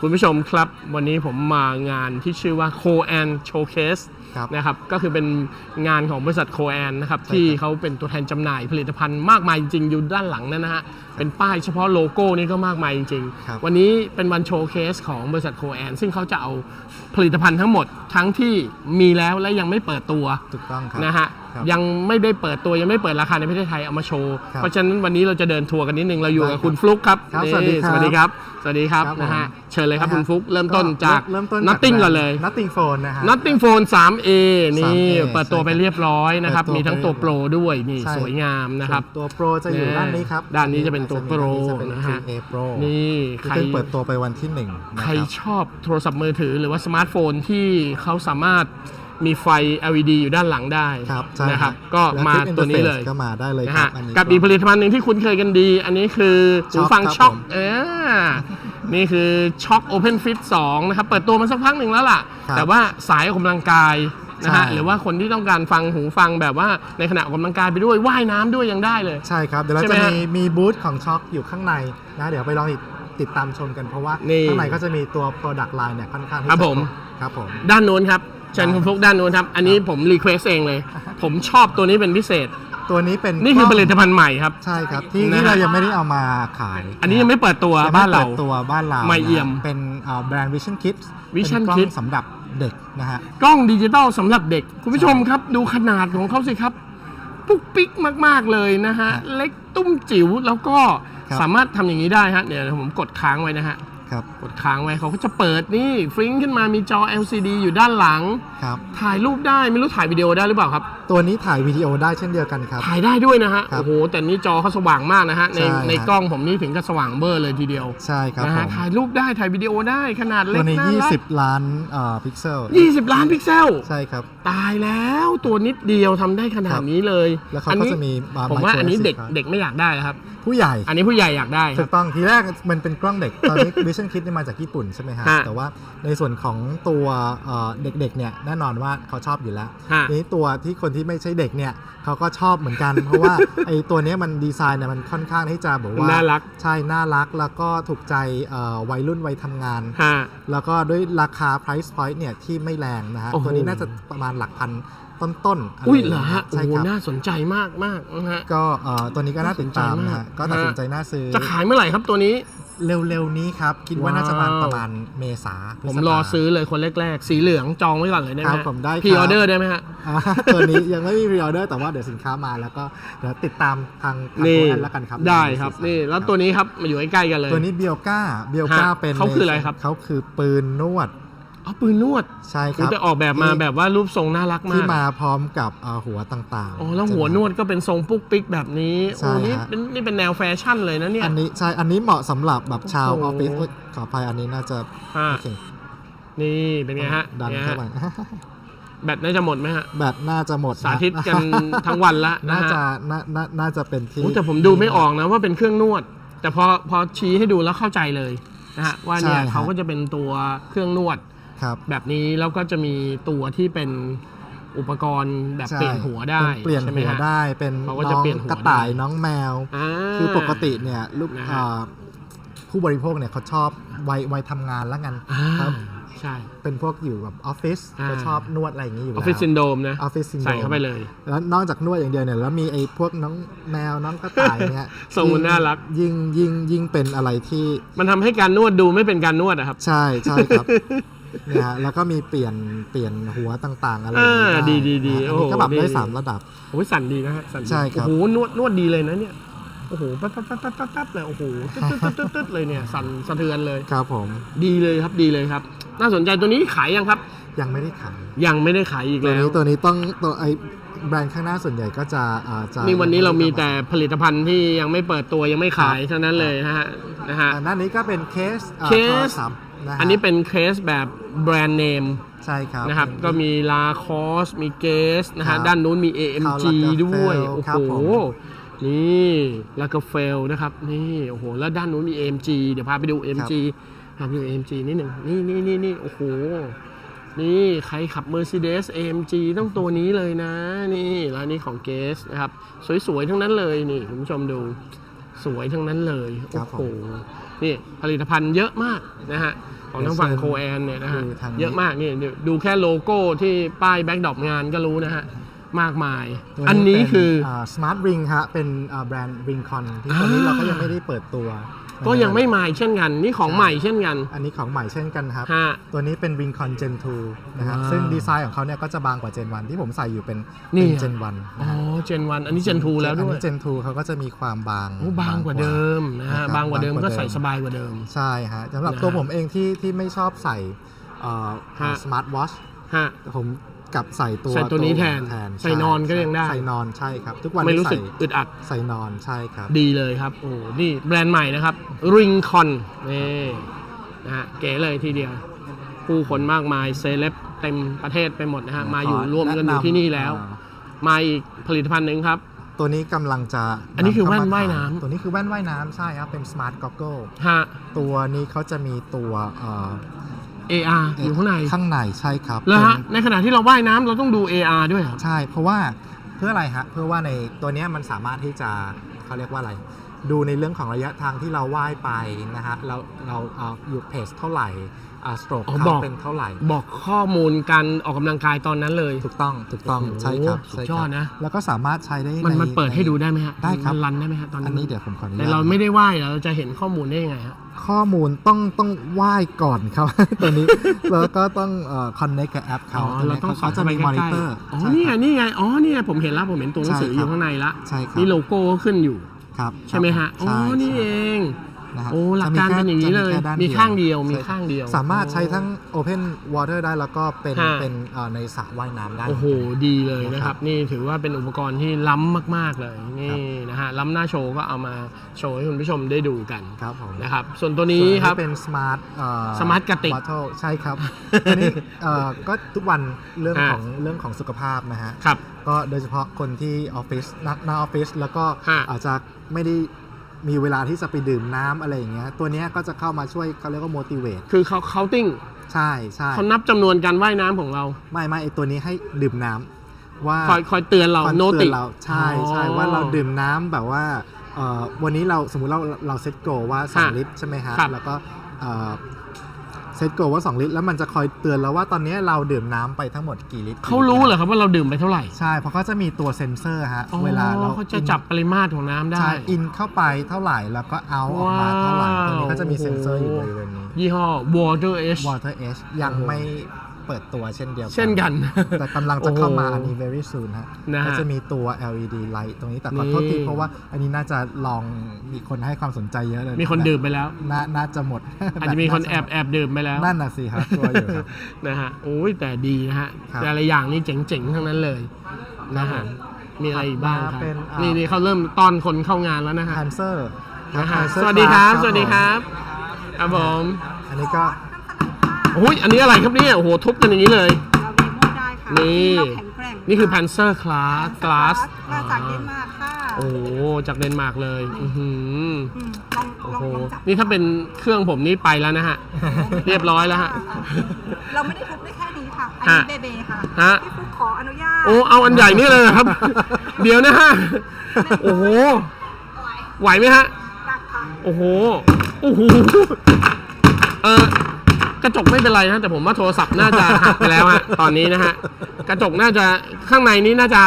คุณผู้ชมครับ วันนี้ผมมางานที่ชื่อว่า c o a n Showcase ครับนะครับก็คือเป็นงานของบริษัท c o a n นะครับใช่ครับที่เขาเป็นตัวแทนจำหน่ายผลิตภัณฑ์มากมายจริงๆอยู่ด้านหลังนั่นนะฮะ เป็นป้ายเฉพาะโลโก้นี่ก็มากมายจริงครับๆวันนี้เป็นวันโชว์เคสของบริษัท c o a n ซึ่งเขาจะเอาผลิตภัณฑ์ทั้งหมดทั้งที่มีแล้วและยังไม่เปิดตัวถูกต้องครับนะฮะครับยังไม่ได้เปิดตัวยังไม่เปิดราคาในประเทศไทยเอามาโชว์ครับเพราะฉะนั้นวันนี้เราจะเดินทัวร์กันนิดนึงเราอยู่ได้กับครับคุณฟลุกครับครับนี่สวัสดีครับสวัสดีครับ สวัสดีครับครับนะฮะผมเชิญเลยครับนะฮะคุณฟลุกเริ่มต้นจากเริ่มต้น Nothing ก่อนเลย Nothing Phone นะฮะ Nothing Phone 3A นี่ 3A เปิดตัวไปเรียบร้อยนะครับเปิดตัวมีทั้งตัวไปโปรด้วยนี่ใช่สวยงามนะครับส่วนตัวโปรจะอยู่ด้านนี้ครับด้านนี้จะเป็นตัว Pro จะเป็นนะฮะ 3A Pro นี่ที่ใครเพิ่งเปิดตัวไปวันที่หนึ่งนะใครครับชอบโทรศัพท์มือถือหรือว่าสมาร์ทโฟนที่เขาสามารถมีไฟ LED อยู่ด้านหลังได้ครับใช่นะครับครับก็แล้วมา Click ตัวนี้เลย Interface ก็มาได้เลยนะครับฮะอันนี้กับอีกผลิตภัณฑ์หนึ่งที่คุ้นเคยกันดี อันนี้คือหูฟังช็ช็ออคคเออนี่คือช็อค Open Fit 2 นะครับ เปิดตัวมาสักพักหนึ่งแล้วล่ะครับแต่ว่าสายออกกำลังกาย นะฮะใช่ หรือว่าคนที่ต้องการฟังหูฟังแบบว่าในขณะออกกำลังกายไปด้วยว่ายน้ำด้วยยังได้เลย ใช่ครับ เดี๋ยวเราใช่ไหมจะฮะมีมีบูธของช็อคอยู่ข้างในนะเดี๋ยวไปลองติดตามชมกันเพราะว่า นี่ข้างในก็จะมีตัว Product Line เนี่ยค่อนข้างที่ครับจะผมครับผม ด้านโน้นครับเชิญคุณฟลุกด้านโน้นครับอันนี้ผมรีเควสเองเลย ผมชอบตัวนี้เป็นพิเศษ ตัวนี้เป็นนี่คือกล้ผลิตภัณฑ์ใหม่ครับ ใช่ครับ ที่นะฮะ ที่เรายังไม่ได้เอามาขายอันนี้ยังไม่เปิดตัวยังไม่บ้านเราปิดตัวบ้านเราไม่เอี่ยมนะเป็นเอ่อแบรนด์ Vision Kids Vision เป็นกล้อง Kids สำหรับ เด็กนะฮะ กล้องดิจิตอลสำหรับเด็ก คุณผู้ชมครับ ดูขนาดของเขาสิครับ ปุ๊กปิ๊กมาก ๆ เลยนะฮะครับเล็กตุ้มจิ๋วแล้วก็ครับ สามารถทำอย่างนี้ได้ฮะเดี๋ยวผมกดค้างไว้นะฮะ ครับกดค้างไว้เขาก็จะเปิดนี่ฟลิงก์ขึ้นมามีจอ LCD อยู่ด้านหลัง ครับ ถ่ายรูปได้ไม่รู้ถ่ายวิดีโอได้หรือเปล่าครับ ตัวนี้ถ่ายวิดีโอได้เช่นเดียวกันครับ ถ่ายได้ด้วยนะฮะ ครับโอ้โห แต่นี่จอเขาสว่างมากนะฮะ ในใช่ในฮะกล้องผมนี่ถึงกับสว่างเบอร์เลยทีเดียวใช่ครับนะผฮะมถ่ายรูปได้ถ่ายวิดีโอได้ขนาดเล็ตักวนี้น่ารัก20 ล้านเอ่อพิกเซล20 ล้านพิกเซล ใช่ครับ ตายแล้วตัวนิดเดียวทำได้ขนาครัดบนี้เลยแล้วเขาอันก็นี้จะมีผมว่า micro อันนี้ SD เด็กครับเด็กไม่อยากได้ครับ ผู้ใหญ่อันนี้ผู้ใหญ่อยากได้คถูรับ กต้องทีแรกมันเป็นกล้องเด็ก ตอนนี้ Vision Kids เนี่ยมาจากญี่ปุ่นใช่ไหมฮะ ฮะแต่ว่าในส่วนของตัวเอ่อเด็กๆเนี่ยแน่นอนว่าเขาชอบอยู่แล้วฮะทีนี้ตัวที่คนที่ไม่ใช่เด็กเนี่ยเขาก็ชอบเหมือนกัน เพราะว่าไอ้ตัวเนี้ยมันดีไซน์เนี่ยมันค่อนข้างที่จะแบบว่าน่ารัก ใช่ น่ารักแล้วก็ถูกใจเอ่อวัยรุ่นวัยทำงาน ฮะ แล้วก็ด้วยราคา price point เนี่ยที่ไม่แรงนะฮะ โอ้โห ตัวนี้น่าจะประมาณหลักพันต้นๆะไรอุ้ยเหรอฮะโอ้ใช่โหครับ น่าสนใจมากมากนะฮะ ก็เอ่อตัวนี้ก็น่าติดตามนะฮะน่าสนใจมากก็ตัดสินใจน่าซื้อ จะขายเมื่อไหร่ครับตัวนี้ เร็วๆนี้ครับ คิดว่าน่าจะประมาณว้าว ประมาณเมษาพผมษภารอซื้อเลยคนแรกๆ สีเหลืองจองไว้ก่อนเลยได้ไหมครับผมได้ครับพีออเดอร์ได้ไหมฮะ อ่าตัวนี้ยังไม่มีพรีออเดอร์แต่ว่าเดี๋ยวสินค้ามาแล้วก็เดี๋ยวติดตามทางทางนี่ตัวแอนแล้วกันครับได้ครับนี่แล้วตัวนี้ครับมาอยู่ใกล้ๆกันเลย ตัวนี้เบียก้าเบียก้าฮะเป็นเขาคืออะไรครับ เขาคือปืนนวด อ๋อปืนนวดใช่คอุ๊ยรับแต่ออกแบบมาแบบว่ารูปทรงน่ารักที่มากมาพร้อมกับเอ่อหัวต่างๆอ๋อแล้วหัวนวดก็เป็นทรงปุ๊กปิ๊กแบบนี้ใช่โอ้นี่ฮะเป็นนี่เป็นแนวแฟชั่นเลยนะเนี่ยอันนี้ใช่อันนี้เหมาะสำหรับแบบชาวโอ้อโหอฟฟิศเอ้ยขออภัยอันนี้น่าจะฮะโอเคนี่เป็นไงฮะดันเนี่ยเข้าฮะไปแบตน่าจะหมดไหมฮะ แบตน่าจะหมด สาธิตกันทั้งวันละนะน่าฮะจะน่าน่าน่าจะเป็นที่โอ้แต่ผมดูไม่ออกนะว่าเป็นเครื่องนวด แต่พอพอชี้ให้ดูแล้วเข้าใจเลยนะฮะว่าเนี่ยเขาก็จะเป็นตัวเครื่องนวด ครับแบบนี้แล้วก็จะมีตัวที่เป็นอุปกรณ์แบบใช่เปลี่ยนหัวได้เป็นเปลี่ยนใช่ไหมหัวฮะได้เป็นเขาก็น้จะองเปลี่ยนหัวกระต่ายได้น้องแมวาคือปกติเนี่ยลูกนะฮะอ่าผู้บริโภคเนี่ยเขาชอบวัยวัยทำงานแล้วกันอ่าครับใช่ เป็นพวกอยู่แบบออฟฟิศอ่าก็ชอบนวดอะไรอย่างนี้อยู่อแล้อวฟฟิศซินโดมนะออฟฟิศซินโดใส่เข้าไปเลย แล้วนอกจากนวดอย่างเดียวเนี่ยแล้วมีไอ้พวกน้องแมวน้องกระต่ายเนี่ยทรงมันน่ารักยิ่งยิ่งยิ่งเป็นอะไรที่ มันทำให้การนวดดูไม่เป็นการนวดอะครับ ใช่ใช่ครับเนี่ยฮะแล้วก็มีเปลี่ยนเปลี่ยนหัวต่างๆอะไรอย่างอ่าเงี้ยดีดีดีนะฮะอันโอ้โหนี้ก็แบบได้ดี สามระดับ โอ้ยสั่นดีนะฮะสั่นดีใช่ครับ โอ้โหนวดนวดดีเลยนะเนี่ยโอ้โหปั๊บปั๊บปั๊บปั๊บปั๊บปั๊บเลยโอ้โหตึ๊ดตึ๊ดตึ๊ดตึ๊ดตึ๊ดเลยเนี่ยสั่นสะเทือนเลย ครับผมดีเลยครับดีเลยครับ น่าสนใจตัวนี้ขายยังครับ ยังไม่ได้ขายยังไม่ได้ขายอีกตัวแล้ว นี้ตัวนี้ต้องตัวไอ้แบรนด์ข้างหน้าส่วนใหญ่ก็จะอ่าจะ นี่วันนี้เรามีแต่ผลิตภัณฑ์ที่ยังไม่เปิดตัวยังไม่ขายเท่านั้นเลยนะฮะนะฮะอ่าด้านนี้ก็เป็นเคสอ่าเคส โทรศัพท์ะฮะอันนี้เป็นเคสแบบแบรนด์เนมใช่ครับ นะครับเป็นก็มีลาคอสมีเกสนะครัฮะบด้านนู้นมี AMG Karl Lagerfeld ด้วยโอ้ครัโหบผม นี่ลากาเฟลนะครับ นี่โอ้โห แล้วด้านนู้นมี AMG เดี๋ยวพาไปดู AMG พาไปดู AMG นิดหนึ่งนี่นี่นี่นี่โอ้โห นี่ใครขับ Mercedes AMG ต้องตัวนี้เลยนะ นี่แล้วนี่ของเกสนะครับ สวยๆ ทั้งนั้นเลยนี่คุณผู้ชมดู สวยทั้งนั้นเลยครัโอ้บโหผมนี่ผลิตภัณฑ์เยอะมากนะฮะของทางฝั่งเดี๋ยวโคแอนเนี่ยนะฮะดูทางนี้เยอะมากนี่ดูดูแค่โลโก้ที่ป้ายแบ็กดรอปงานก็รู้นะฮะมากมายตัวอันนี้เป็คือสมาร์ทริงฮะเป็นอ่าแบรนด์ริงคอนที่ตอนนี้อ่าเราก็ยังไม่ได้เปิดตัว ก็ยังไม่มาอีกเช่นกัน นี่ของใหม่เช่นกัน อันนี้ของใหม่เช่นกันครับ ฮะตัวนี้เป็น Ring Con Gen 2นะฮะว้าวซึ่งดีไซน์ของเขาเนี่ยก็จะบางกว่า Gen 1ที่ผมใส่อยู่เป็นนี่ เป็นอะ Gen 1อ๋นะอฮะเจนวันอันนี้เจนทูแล้วอันด้วย นี้ Gen 2เขาก็จะมีความบางโอ้บางกว่าเดิมนะครัฮะบบางกว่าเดิมบางกว่าก็เดิมใส่สบายกว่าเดิม ใช่ฮะสำหรับนะฮะตัวผมเองที่ที่ไม่ชอบใส่เอ่อฮะ สมาร์ทวอชฮะ ผม กลับใส่ตัวใส่ตัวนี้แทนแทนใส่นอนก็ยังได้ใส่นอนใช่ครับ ทุกวันไม่นี้รู้สึใส่กอึดอัดใส่นอนใช่ครับ ดีเลยครับโอ้นี่แบรนด์ใหม่นะครับ Ring Con นี่นะฮะเก๋เลยทีเดียว ผู้คนมากมายเซเลบเต็มประเทศไปหมดนะฮะมาอยู่ขอรวมกันอยู่แนะนำที่นี่แล้วอ่ามาอีกผลิตภัณฑ์หนึ่งครับตัวนี้กำลังจะ อันนี้คือแว่นำเข้มว่ายขน้ำตัวนี้คือแว่นว่ายน้ำใช่ครับ เป็น Smart Goggle ฮะตัวนี้เขาจะมีตัวเอ่อ AR อยู่ข้างในข้างในใช่ครับแล้วฮะเป็นในขณะที่เราว่ายน้ำเราต้องดู AR ด้วยเหรอใช่ เพราะว่าเพื่ออะไรฮะเพื่อว่าในตัวเนี้ยมันสามารถที่จะเขาเรียกว่าอะไร ดูในเรื่องของระยะทางที่เราว่ายไปนะฮะเราเราเอาอยู่เพสเท่าไหร่ อ่าสโตรกอ๋อเขาบอก เป็นเท่าไหร่ บอกข้อมูลการออกกำลังกายตอนนั้นเลย ถูกต้องถูกต้องโอ้โหใช่ครับสุดใช่ยคอรัดบนะ แล้วก็สามารถใช้ได้มันในมันเปิดให้ดูในได้ไหมฮะได้ครับมันรันได้ไหมฮะตอนอันนี้นี้เดี๋ยวผมขออนุญาตแต่เราไม่ได้ว่ายเราจะเห็นข้อมูลได้ยังไงฮะ ข้อมูลต้องต้องไหว้ก่อนครับ ตัวนี้แล้วก็ต้องเอ่อ connect กับแอปเขาอ๋อตัวเรานี้ต้องเขาจะมีส่มงอนิข้าไปเตใกอล้ร์ๆอ๋อนี่ไงนี่ไง อ๋อนี่ไงผมเห็นแล้วผมเห็นตัวหนังสือใช่อครับยู่ข้างในละ ใช่ครับนี่โลโก้ก็ขึ้นอยู่ ครับใช่ไหมฮะ อ๋อ ใช่นี่ใช่เอง นะฮะโอ้หลักจะมีการแค่เป็นอย่างนี้เลยจะแค่ด้นมีข้างเดียว มีใช่ข้างเดียว สามารถใช้ทั้ง Open Water ได้แล้วก็เป็นฮะเป็นเอ่อในสระว่ายน้ำได้ โอ้โห ดีเลยนะคครัรับบนี่ถือว่าเป็นอุปกรณ์ที่ล้ำมาก ๆ เลย นี่นะฮะ ล้ำหน้าโชว์ก็เอามาโชว์ให้คุณผู้ชมได้ดูกันครับผมนะครับ ส่วนตัวนี้ส่วนอัครับเป็น Smart เอ่อ Smart กระติก Bottle ใช่ครับตัวนี้เอ่อก็ทุกวันเรื่องฮะของเรื่องของสุขภาพนะฮะครับก็โดยเฉพาะคนที่ออฟฟิศนักหน้าออฟฟิศแล้วก็ฮะอาจจะไม่ได้ มีเวลาที่จะไปดื่มน้ำอะไรอย่างเงี้ยตัวเนี้ยก็จะเข้ามาช่วยเขาเรียกว่า motivate คือเขาเคาติ้งใช่ใช่เขานับจำนวนการว่ายน้ำของเรา ไม่ไม่ไอตัวนี้ให้ดื่มน้ำว่า คอยคอยเตือนเราคอยโนเตืติ อนเราใช่ใช่ว่าเราดื่มน้ำแบบว่าเอ่อวันนี้เราสมมุติเราเราเซตโกว่าค่ะ2ลิตรใช่ไหมฮะครับแล้วก็เอ่อ เซตโกว่า 2 ลิตร แล้วมันจะคอยเตือนเราว่าตอนนี้เราดื่มน้ำไปทั้งหมดกี่ลิตรเขารู้เหรอครับว่าเราดื่มไปเท่าไหร่ใช่เพราะเขาจะมีตัวเซนเซอร์ฮะอ๋อเวลาเราเขาจะจับปริมาตรของน้ำได้ ใช่อินเข้าไปเท่าไหร่แล้วก็เอาออกมาเท่าไหร่ตรงนี้ก็จะมีเซนเซอร์อยู่บริเวณนี้ ยี่ห้อ Water Edge Water Edge ยังไม่ เปิดตัวเช่นเดียวกันเช่นกัน แต่กำลังจะเข้ามาโอ้โหอันนี้ very soon ฮะนะฮะก็จะมีตัว LED light ตรงนี้แต่ขอนี่โทษทีเพราะว่าอันนี้น่าจะลองมีคนให้ความสนใจเยอะเลยมีคนดื่มไปแล้ว น่าน่าจะหมดอาจจะมีคนแอบแอบดื่มไปแล้ว นั่นน่ะสิครับตัวอยู่ครับ นะฮะโอ้ยแต่ดีนะฮะครับแต่ละอย่างนี่เจ๋งๆ ทั้งนั้นเลยนะฮะมีอะไรอีกบ้างครับ เป็นอ่านี่ นี่เขาเริ่มต้อนคนเข้างานแล้วนะฮะ Panzer นะฮะ Panzer สวัสดีครับ Class สวัสดีครับครับผม อันนี้ก็โอ้ยอันนี้อะไรครับเนี่ยโอ้โหทุบกันอย่างนี้เลย เราเดโมได้ค่ะนี่ เราแข็งแกร่งนี่คือ Panzer Class Glass มาจากเดนมาร์กค่ะโอ้โหจากเดนมาร์กเลยอื้อหือมลองโอ้ลองโหลองจับนี่ถ้าเป็นเครื่องผมนี่ไปแล้วนะฮะ เรียบร้อยแล้วฮะ เราไม่ได้ทุบได้แค่นี้ค่ะ อันนี้ฮะเบเบค่ะฮะ พี่ฟุกขออนุญาตโอ้เอาอันใหญ่นี่เลยเหรอครับ เดี๋ยวนะฮะโอ้โหไหวไหมฮะ ตักค่ะโอ้โห โอ้โห เออก ระจกไม่เป็นไรนะแต่ผมว่าโทรศัพท์น่าจะหักไปแล้วฮะตอนนี้นะฮะกระจกน่าจะข้างในนี้น่าจะ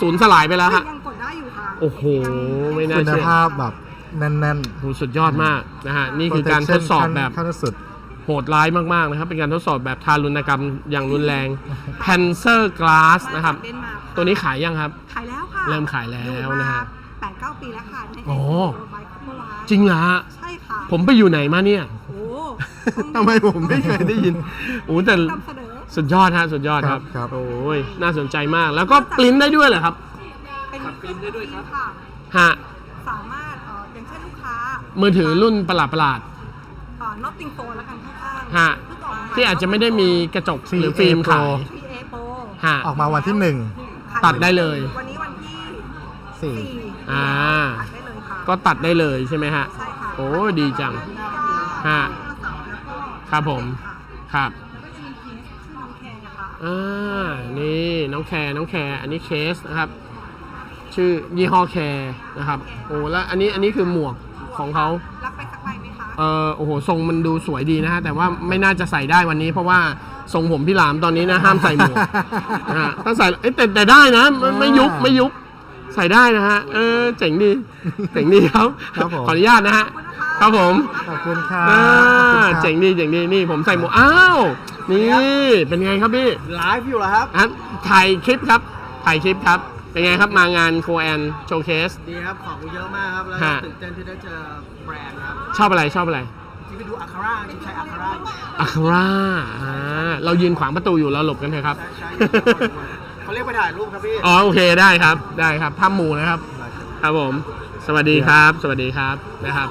สูญสลายไปแล้วฮะยังกดได้อยู่ค่ะโอ้โหไม่น่าคุณเชื่อภาพแบบแน่นโอ้โหสุดยอดมากนะฮะๆนี่คือการทดสอบแบบ ขั้นสุด โหดร้ายมาก ๆ นะครับ เป็นการทดสอบแบบทารุณกรรมอย่างรุนแรง Panzer Glass นะครับมาจากเดนมาร์กค่ะตัวนี้ขายยังครับ ขายแล้วค่ะเริ่มขายแล้วนะฮะแปดเก้าปีแล้วค่ะในโอ้ไบค์เมื่อวานจริงเหรอฮะ ใช่ค่ะผมไปอยู่ไหนมาเนี่ย โอ้ ทำไมผมไม่เคยได้ยินโอ้แต่นำเสนอ สุดยอดฮะสุดยอดครับครับ โอ้ยน่าสนใจมาก แล้วก็ปริ้นได้ด้วยเหรอครับเป็นเครื่องได้ด้วยครับค่ะ ฮะสามารถเอ่ออย่างเช่นลูกค้ามือถือรุ่นประหลาดประหลาดเอ่อ Notting Phone แล้วกันข้างๆฮะเพิ่งออกมาที่อาจจะไม่ได้มีกระจกหรือ 3A ฟิล์มขาย 3A Pro ฮะ ออกมาวันที่หนึ่ง ขายตัดได้เลย วันนี้วันที่สี่สี่อ่า ตัดได้เลยค่ะก็ตัดได้เลยใช่ไหมฮะ ใช่ค่ะโอ้ดีจัง ฮะ ครับผม ครับ แล้วก็จะมีเคสชื่อน้องแคร์นะคะอ่า นี่น้องแคร์น้องแคร์อันนี้เคสนะครับชชื่อยี่ห้อแคร์นะครับ โอ้แล้วอันนี้อันนี้คือหมวกของเขา รับไปสักใบไหมคะ เออโอ้โห ทรงมันดูสวยดีนะฮะ แต่ว่าไม่น่าจะใส่ได้วันนี้ เพราะว่าทรงผมพี่หลามตอนนี้นะ ห้ามใส่หมวกนะฮะถ้าใส่เอ้ยแต่แต่ได้นะไม่ไม่ยุบไม่ยุบใส่ได้นะฮะ เออเจ๋งดีเจ๋งดีครับ ครับผม ขออนุญาตนะฮะครับผมขอบคุณ ครับอ่าขอบคุณครับเจ๋งดีเจ๋งดีนี่ผมใส่หมวกอ้าวนี่เป็นไงครับพี่ไลฟ์อยู่เหรอครับอะถ่ายคลิปครับถ่ายคลิปครับเป็นไงครับมางานโคแอนโชว์เคสดีครับ ของเยอะมากครับ แล้วก็ฮะ ตื่นเต้นที่ได้เจอแบรนด์ครับชอบอะไรชอบอะไรที่ไปดูอาคาร่าที่ใช้อาคาร่าอะคาร่าอ่าเรายืนขวางประตูอยู่เราหลบกันเถอะครับ ใช้เขาเรียกไปถ่ายรูปครับพี่ อ๋อโอเคได้ครับได้ครับภาพหมูนะครับ ครับผม สวัสดีครับ สวัสดีครับนะครับ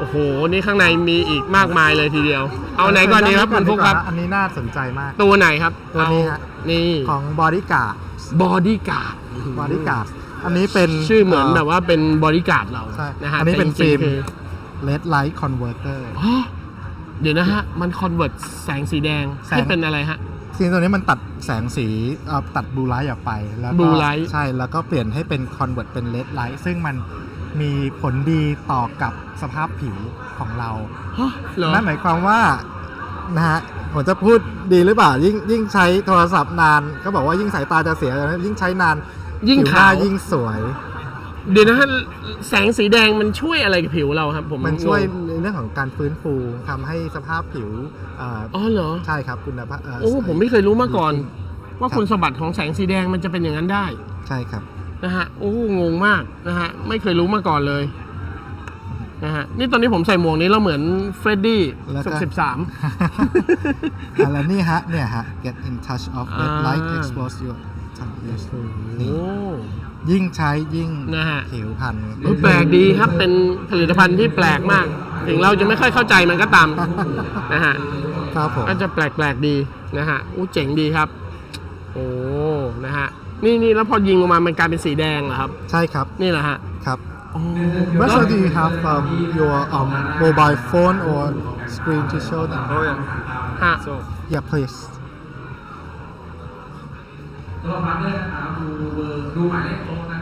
โอ้โห นี่ข้างในมีอีกมากมายเลยทีเดียว เอาไหนก่อนดีครับคุณฟุกครับ อันนี้น่าสนใจมาก ตัวไหนครับตัวนี้ฮะเอานี่ของบอดี้การ์ดบอดี้การ์ดบอดี้การ์ดอันนี้เป็นชื่อเหมือนแบบว่าเป็นบอดี้การ์ดเราใช่นะฮะอันนี้เป็นแต่จริงๆฟิล์มคือ Red Light Converter อ๋อเดี๋ยวนะฮะ มันคอนเวิร์ตแสงสีแดงแสงให้เป็นอะไรฮะซีนตัวนี้มันตัดแสงสีเอ่อตัดบลูไลท์ออกไปแล้วก็ Blue light ใช่แล้วก็เปลี่ยนให้เป็นคอนเวิร์ตเป็นเลดไลท์ซึ่งมัน มีผลดีต่อกับสภาพผิวของเราฮะเหรอนั่นหมายความว่านะฮะผมจะพูดดีหรือเปล่า ยิ่งยิ่งใช้โทรศัพท์นาน ก็บอกว่ายิ่งสายตาจะเสีย ยิ่งใช้นานยิ่งผิวหขาน้าว ยิ่งสวย เดี๋ยวนะฮะแสงสีแดงมันช่วยอะไรกับผิวเราครับ ผมมันช่วยงงในเรื่องของการฟื้นฟูทำให้สภาพผิวเอ่ออ๋อเหรอ ใช่ครับคุณภาพเโอ้ผมไม่เคยรู้มาก่อน ว่าครับคุณสมบัติของแสงสีแดงมันจะเป็นอย่างนั้นได้ ใช่ครับ นะฮะโอ้งงมากนะฮะไม่เคยรู้มาก่อนเลยนะฮะนี่ตอนนี้ผมใส่หมวกนี้แล้วเหมือนเฟรดดี้แล้วก็สุดสิบสาม อะไรนี่ฮะ เนี่ยฮะ get in touch of red อ่า light expose your tongue นี่ โอ้ ยิ่งใช้ยิ่งนะฮะ ผิวพรรณเออแปลกดีครับ เป็นผลิตภัณฑ์ที่แปลกมาก ถึงเราจะไม่ค่อยเข้าใจมันก็ตามนะฮะ ครับผม ก็จะแปลกๆดีนะฮะอู้เจ๋งดีครับ โอ้ นะฮะนี่นี่แล้วพอยิงออกมามันกลายเป็นสีแดงเหรอครับ ใช่ครับนี่แหละฮะครับอ๋อ What so do you have um, your um, mobile phone or screen to show them? Oh yeah ฮะ so Yeah, please.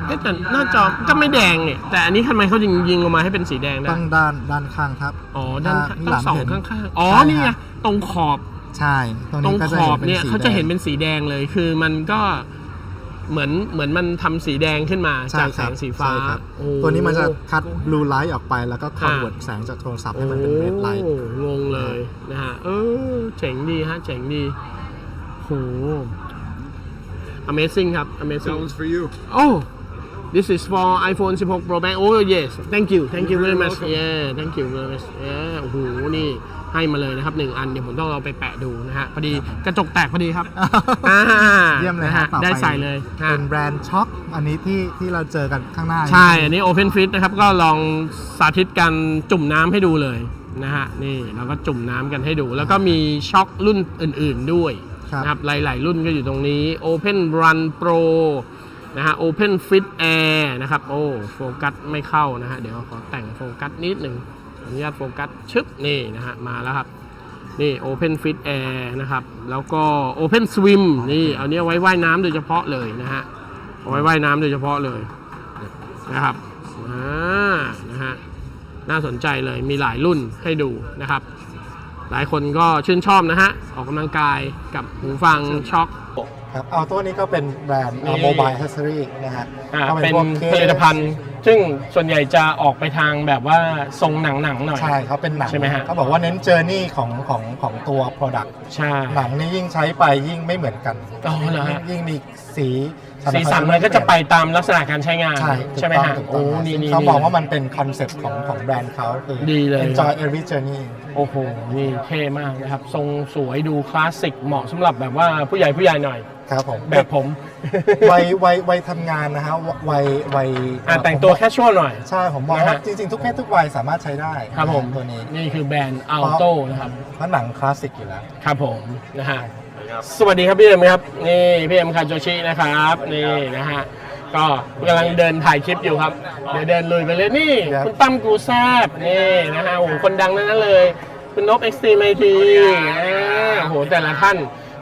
เอ๊ะแต่หน้าจอก็ไม่แดงเนี่ย แต่อันนี้ทำไมเขายิงยิงออกมาให้เป็นสีแดงได้ตั้งด้านด้านข้างครับอ๋อด้านข้างหต้ลัองสองเห็นข้างๆอ๋อใช่นี่ไงฮะตรงขอบ ใช่ตรงตรนี้งก็ขจะอเห็บนเป็นเนี่ยสีเขาจะแดงเห็นเป็นสีแดงเลย คือมันก็ เหมือนเหมือนมันทำสีแดงขึ้นมาใช่จากคแสรับงสีฟ้าใช่ครับโอ้ตัวนี้มันจะคัด blue light ออกไปแล้วก็ convert แสงจากโทรศัพท์ให้มันเป็น red light โอ้งงเลยนะฮะเออเจ๋งดีฮะเจ๋งดีโห Amazing ครับ Amazing that one's for you Oh this is for iPhone 16 Pro Max Oh yes thank you thank you very much yeah thank you very much yeah โอ้โหนี่ ให้มาเลยนะครับหนึ่งอันเดี๋ยวผมต้องเอาไปแปะดูนะฮะพอดีกระจกแตกพอดีครับอ่าเยี่ยมเลยนะฮะฮะต่อปได้ใส่เลยฮะ เป็นแบรนด์ช็อคอันนี้ที่ที่เราเจอกันข้างหน้า ใช่ อันนี้ Open Fit นะครับ ก็ลองสาธิตการจุ่มน้ำให้ดูเลยนะฮะ นี่เราก็จุ่มน้ำกันให้ดู แล้วก็มีช็อครุ่นอื่นๆด้วยครับ นะครับ หลายๆ รุ่นก็อยู่ตรงนี้ Open Run Pro นะฮะ Open Fit Air นะครับ โอ้ โฟกัสไม่เข้านะฮะ เดี๋ยวขอแต่งโฟกัสนิดหนึ่งขอ อนุญาตโฟกัสชึบนี่นะฮะมาแล้วครับ นี่ Open Fit Air นะครับ แล้วก็ Open Swim นี่เอาเนี้ยไว้ว่ายน้ำโดยเฉพาะเลยนะฮะเอาไว้ว่ายน้ำโดยเฉพาะเลยนะครับอ่านะฮะน่าสนใจเลยมีหลายรุ่นให้ดูนะครับ หลายคนก็ชื่นชอบนะฮะ ออกกำลังกายกับหูฟังช็อค ครับเอาตัวนี้ก็เป็นแบรนด์นี่ โมบายแอสเซอรี่นะฮะอ่าก็เป็นพวกคสผลิตภัณฑ์ ซึ่งส่วนใหญ่จะออกไปทางแบบว่าทรงหนังๆหน่อย ใช่เขาเป็นหนังใช่ไหมฮะ เขาบอกว่าเน้นเจอร์นี่ของของของตัว Product ใช่ หนังนี่ยิ่งใช้ไปยิ่งไม่เหมือนกัน อ๋อเหรอฮะ ยิ่งมีสี สีสันมันก็จะไปตามลักษณะการใช้งาน ใช่ถูกไหมต้องฮะถูกต้โอ้องนี่ซึ่งนี่เขานี่มองว่ามันเป็นคอนเซ็ปต์ของของแบรนด์เขาคือ ดีเลย enjoy every journey โอ้โห นี่เท่มากนะครับ ทรงสวยดูคลาสสิกเหมาะสำหรับแบบว่าผู้ใหญ่ผู้ใหญ่หน่อย ครับผมแบบผม วัยวัยวัยทำงานนะฮะวัยวัยอะแต่งตัวแคชชวลหน่อย ใช่ผมมองนะว่าฮะ จริงๆ ทุกเพศทุกวัยสามารถใช้ได้ครับผม ตัวนี้ นี่คือแบรนด์ Alto นะครับเพราะหนังคลาสสิกอยู่แล้ว ครับผมนะฮะ สวัสดีครับพี่เอ็มครับนี่พี่เอ็มคาโจชินะครับนี่นะฮะก็กำลังเดินถ่ายคลิปอยู่ครับ เดี๋ยวเดินลุยไปเลยนี่ ครับ คุณตั้มกูแซบนี่นะฮะโอ้โหคนดังทั้งนั้นเลย คุณนบเอ็กซ์ตรีมไอทีโอ้โหแต่ละท่าน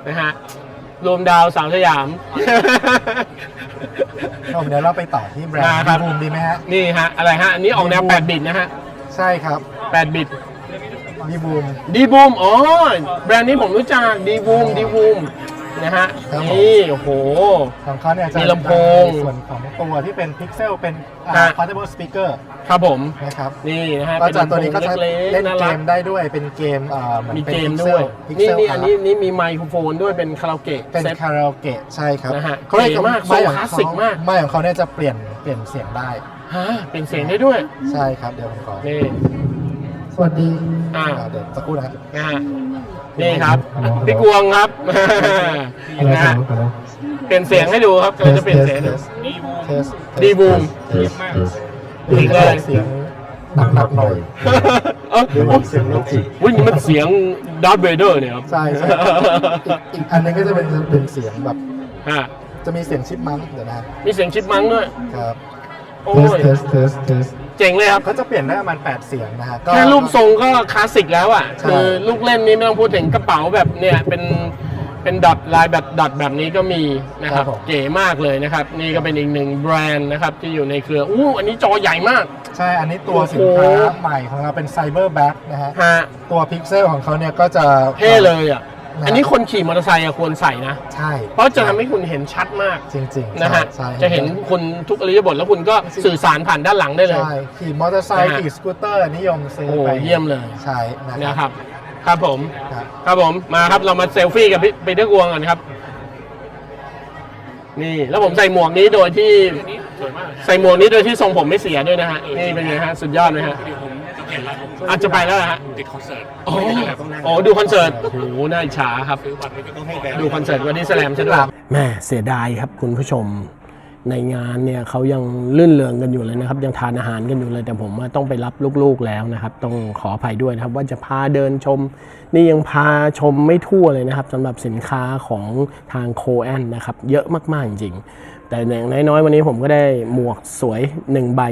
นะฮะรวมดาวสามสยามผมเดี๋ยวเราไปต่อที่แบรนอ่าด์ครับ บูมดีไหมฮะ นี่ฮะอะไรฮะอันนี้ออกแนว 8 บิตนะฮะ ใช่ครับ 8 บิต ดีบูมดีบูมอ๋อ แบรนด์นี้ผมรู้จักดีบูมดีบูมนะฮะ ครับผม นี่ โอ้โห ของเขาเนี่ยจะมีลำโพงในส่วนของตัวที่เป็นพิกเซลเป็นฮะ portable speaker ครับผม นะครับนี่นะฮะก็เป็นจะลำโพตัวงนี้ก็จะเล็กเล่ๆนน่าเกรักมได้ด้วยเป็นเกมเอ่อเหมือนมีเป็นเกม Pixel ด้วยนี่ Pixel นี่อันนี้ Art นี่มีไมโครโฟนด้วยเป็นคาราโอเกะเป็นเซ็ต คาราโอเกะใช่ครับนะฮะเขาเรียเก๋มากไม้ของทรงคลาสเขาสิกมาก ไม้ของเขาเนี่ยจะเปลี่ยนเปลี่ยนเสียงได้ ฮะเป็นเสียงได้ด้วย ใช่ครับเดี๋ยวผมขอ นี่ สวัสดีอ่าอ่า เดี๋ยวสักครู่นะครับนะฮะนี่ครับพี่กวงครับนะฮะเปลี่ยนเสียงให้ดูครับกำลังจะเปลี่ยนเสียงให้ดู เทสดีบูมดีเลยเสียงหนักๆหน่อยเอ้าดูเสียงโลจิกวิ่งมันเสียงดาร์ธเวเดอร์เนี่ยครับใช่ใช่อีกอีกอันนึงก็จะเป็นเป็นเสียงแบบฮะจะมีเสียงชิปมังค์เดี๋ยวนะมีเสียงชิปมังค์ด้วยครับโอ้ยเทสเทสเทสเจ๋งเลยครับ เขาจะเปลี่ยนได้ประมาณ8เสียงนะฮะก็ แค่รูปทรงก็คลาสสิกแล้วอะใช่ คือลูกเล่นนี้ไม่ต้องพูดถึงกระเป๋าแบบเนี่ยเป็นเป็นดอทลายแบบดอทแบบนี้ก็มีนะครับเก๋มากเลยนะครับ นี่ก็เป็นอีกหนึ่งแบรนด์นะครับที่อยู่ในเครืออู้อันนี้จอใหญ่มาก ใช่ อันนี้ตัวสินโอ้โหค้าใหม่ของเราเป็นไซเบอร์แบ็กนะฮะ ฮะตัวพิกเซลของเขาเนี่ยก็จะเท่เลยอะนะ อันนี้คนขี่มอเตอร์ไซค์อะควรใส่นะ ใช่ เพราะจะทำให้คุณเห็นชัดมากจริงๆนะฮะใช่ใช่จะเห็นคุณทุกอริยบทแล้วคุณก็สื่อสารผ่านด้านหลังได้เลยใช่ขี่มอเตอร์ไซค์นะฮะขี่สกูตเตอร์นิยมซื้อโอ้ไปเยี่ยมเลยใช่นะนะคครัรับบครับผมครับครับผมมาครับเรามาเซลฟี่กับพี่ปีเตอร์กวงกันครับ นี่ แล้วผมใส่หมวกนี้โดยที่ใส่หมวกนี้โดยที่ทรงผมไม่เสียด้วยนะฮะนี่เป็นไงฮะสุดยอดไหมฮะ อาจจะไปแล้วนะฮะติดคอนเสิร์ตโอ้โหโอ้ดูคอนเสิร์ตโอ้โหน่าอิจฉาครับ ซื้อบัตรก็ต้องให้แบรนด์ ดูคอนเสิร์ตวันนี้แสลมใช่ไหมแม่เสียดายครับคุณผู้ชมในงานเนี่ยเขายังลื่นเริงกันอยู่เลยนะครับ ยังทานอาหารกันอยู่เลยแต่ผมว่าต้องไปรับลูกๆแล้วนะครับ ต้องขออภัยด้วยนะครับ ว่าจะพาเดินชมนี่ยังพาชมไม่ทั่วเลยนะครับสำหรับสินค้าของทางโคแอนนะครับ เยอะมาก ๆ จริงๆแต่อย่างน้อยๆ วันนี้ผมก็ได้หมวกสวยหนึ่งใบ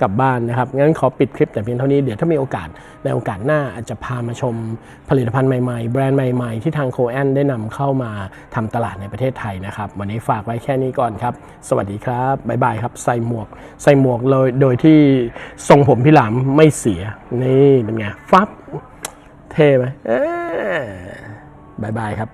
กลับบ้านนะครับ งั้นขอปิดคลิปแต่เพียงเท่านี้ เดี๋ยวถ้ามีโอกาส ในโอกาสหน้าอาจจะพามาชมผลิตภัณฑ์ใหม่ๆ แบรนด์ใหม่ๆ ที่ทางโคแอนได้นำเข้ามาทำตลาดในประเทศไทยนะครับ วันนี้ฝากไว้แค่นี้ก่อนครับ สวัสดีครับบ๊ายบายครับใส่หมวก ใส่หมวกเลยโดยที่ทรงผมพี่หลามไม่เสียนี่เป็นไงฟับ เท่ไหมเอ้ยบายบายครับ